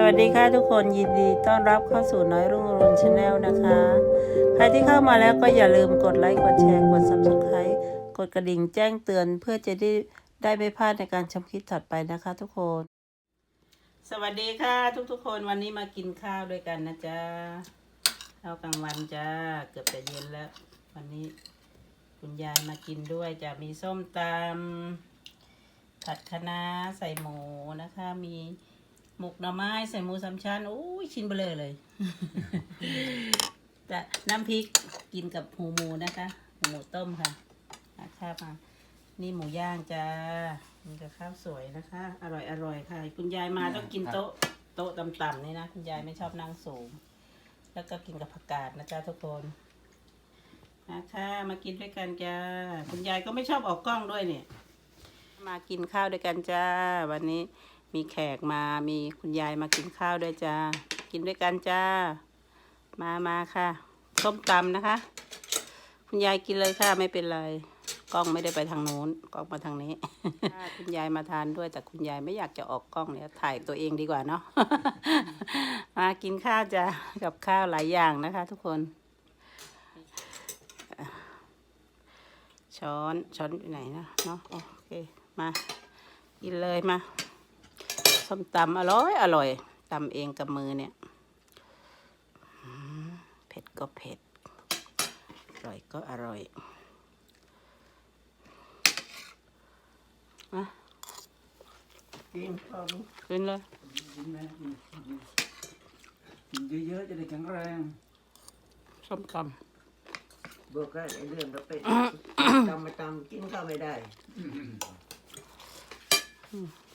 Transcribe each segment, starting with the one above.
สวัสดีค่ะทุกคนยินดีต้อนรับเข้าสู่น้อยรุ่งอรุณชาแนลนะคะ ใครที่เข้ามาแล้วก็อย่าลืมกดไลค์กดแชร์กด subscribe กดกระดิ่งแจ้งเตือนเพื่อจะได้ได้ไม่พลาดในการชมคลิปถัดไปนะคะทุกคน สวัสดีค่ะทุกๆคนวันนี้มากินข้าวด้วยกันนะจ๊ะข้าวกลางวันจ้าเกือบจะเย็นแล้ว วันนี้คุณยายมากินด้วยจะมีส้มตำผัดคะน้าใส่หมูนะคะมี หมกหน่อไม้ใส่หมูสามชั้นโอ้ยชิ้นเบลอเลยจะน้ำพริกกินกับหูหมูนะคะหูหมูต้มค่ะนะคะมานี่หมูย่างจ้านี่กับข้าวสวยนะคะ อร่อยอร่อยค่ะ คุณยายมาต้องกินโต๊ะโต๊ะต่ำๆนี่นะคุณยายไม่ชอบนั่งสูง แล้วก็กินกับผักกาดนะจ๊ะทุกคนนะคะมากินด้วยกันจ้าคุณยายก็ไม่ชอบออกกล้องด้วยเนี่ย มากินข้าวด้วยกันจ้า วันนี้ มีแขกมามีคุณยายมากินข้าวด้วยจ้า กินด้วยกันจ้า มามาค่ะ ส้มตำนะคะ คุณยายกินเลยค่ะไม่เป็นไร กล้องไม่ได้ไปทางโน้น กล้องมาทางนี้ คุณยายมาทานด้วย แต่คุณยายไม่อยากจะออกกล้องเนี่ยถ่ายตัวเองดีกว่าเนาะ มากินข้าวจ้ะกับข้าวหลายอย่างนะคะ ทุกคน ช้อนช้อนอยู่ไหนนะเนาะโอเคมากินเลยมา ส้มตำอร่อยอร่อยตำเองกับมือเนี่ยอืมเผ็ดก็เผ็ด อร่อยก็อร่อยมากินพอรู้กินเลยกินไหมกินกินกินเยอะๆจะได้แข็งแรงส้มตบอกว่าไอ้เรื่องเราไปตำมาตำกินข้าวไม่ได้ำ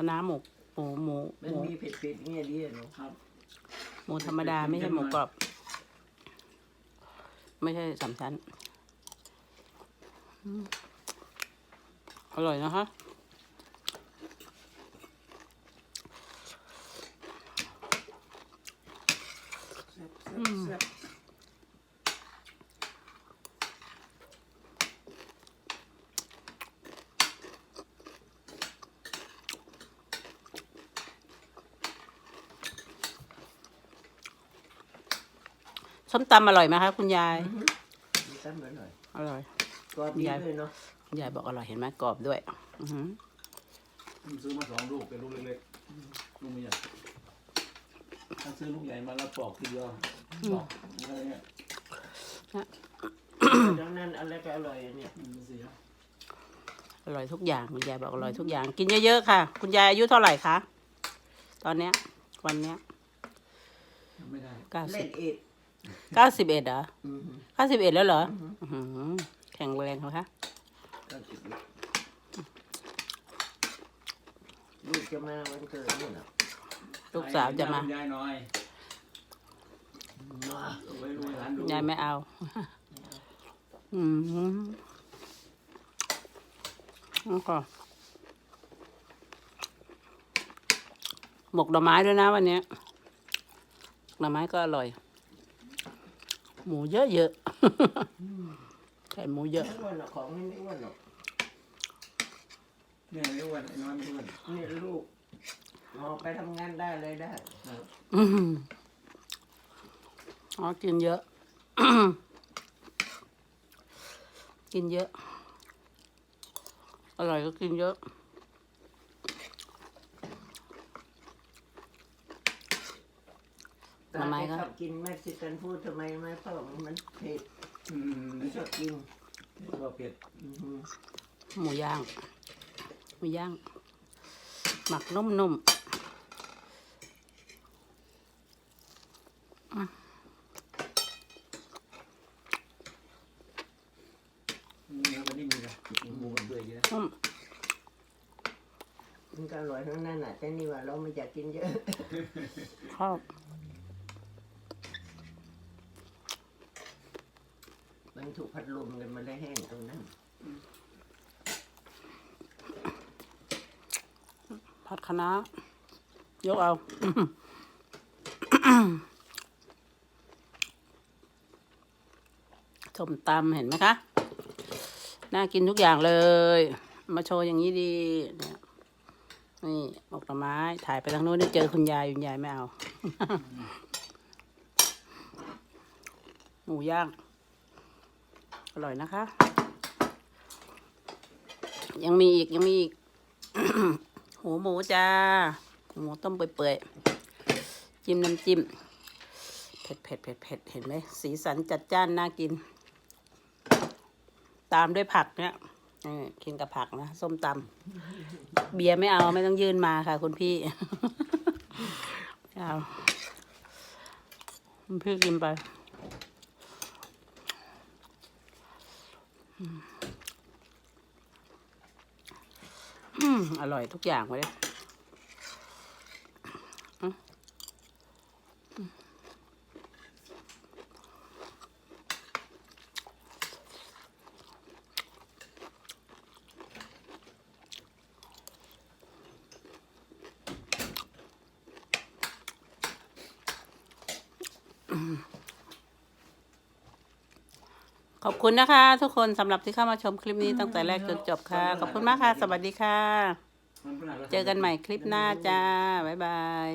คะน้าหมกหมูหมูมัหนมูมีเผ็ดๆเนี่ยดีอะเนาะครับ หมูธรรมดาไม่ใช่หมูกรอบ ไม่ใช่สามชั้นอืมอร่อยนะคะแซ่บแซ่บแซ่บ ส้มตำอร่อยไหมคะคุณยายมีตั้มมาหน่อยอร่อยกรอบดีเลยเนาะคุณยายบอกอร่อยเห็นไหมกรอบด้วย อือหือผมซื้อมาสองลูกเป็นลูกเล็กๆลูกไม่ใหญ่ถ้าซื้อลูกใหญ่มาแล้วปอกทีเดียวปอกอะไรเงี้ยดังนั้นอะไรก็อร่อยอะเนี่ยมันเสียอร่อยทุกอย่างคุณยายบอกอร่อยทุกอย่าง กินเยอะๆค่ะ คุณยายอายุเท่าไหร่คะตอนเนี้ย วันเนี้ยไม่ได้เก้าสิเล่บนเอ็ด เก้าสิบเอ็ดเหรออือฮึเก้าสิบเอ็ดแล้วเหรออื้อหือแข็งแรงเหรอคะ เก้าสิบเอ็ดลูกจะมาวันเกิดนี่เนาะลูกสาวจะมา ยายหน่อยมาเอาไว้ลูกหลานดูยายไม่เอา อืมแล้วก็หมกดอกไม้ด้วยนะวันเนี้ยหน่อไม้ก็อร่อย หมูเยอะๆใส่หมูเยอะ ไม่อ้วนหรอกของนี่ไม่อ้วนหรอกเนี่ยไม่อ้วนไอ้น้อยไม่อ้วนนี่ลูกมองไปทำงานได้เลยได้ครับอืมอ๋อกินเยอะ กินเยอะ อร่อยก็กินเยอะ ตาทำไมแกครับชอบกินเม็กซิกันฟูดทำไมไม่เพราะมันเผ็ดอืมไม่ชอบกินก็เผ็ดอือฮึหมูย่าง หมูย่าง หมักนุ่มเนื้อมันนิ่มดีนะหมูมันเปื่อยดีนะๆนุ่มมันก็อร่อยทั้งนั้นน่ะแต่นี่ว่าเราไม่อยากกินเยอะชอบ มันถูกพัดลมกันมาได้แห้งตรงนั้นผัดคะน้ายกเอา ส้มตำเห็นไหมคะ น่ากินทุกอย่างเลย มาโชว์อย่างนี้ดี นี่หมกหน่อไม้ ถ่ายไปทางโน้นนี่เจอคุณยาย คุณยายไม่เอา หมูย่าง ร่อยนะคะ ยังมีอีกยังมีอีกหูหมูจ้าหมูต้มเปื่อยๆจิ้มน้ำจิ้มเผ็ดเผ็ดเผ็ดเผ็ดเห็นไหมสีสันจัดจ้านน่ากิน ตามด้วยผักเนี่ยเออกินกับผักนะ ส้มตำเบียร์ไม่เอาไม่ต้องยื่นมาค่ะ คุณพี่เอาคุณพี่กินไป อร่อยทุกอย่างเลยอืม ขอบคุณนะคะ ทุกคนสำหรับที่เข้ามาชมคลิปนี้ตั้งแต่แรกจนจบค่ะ ขอบคุณมากค่ะ สวัสดีค่ะ เจอกันใหม่คลิปหน้าจ้า บ๊ายบาย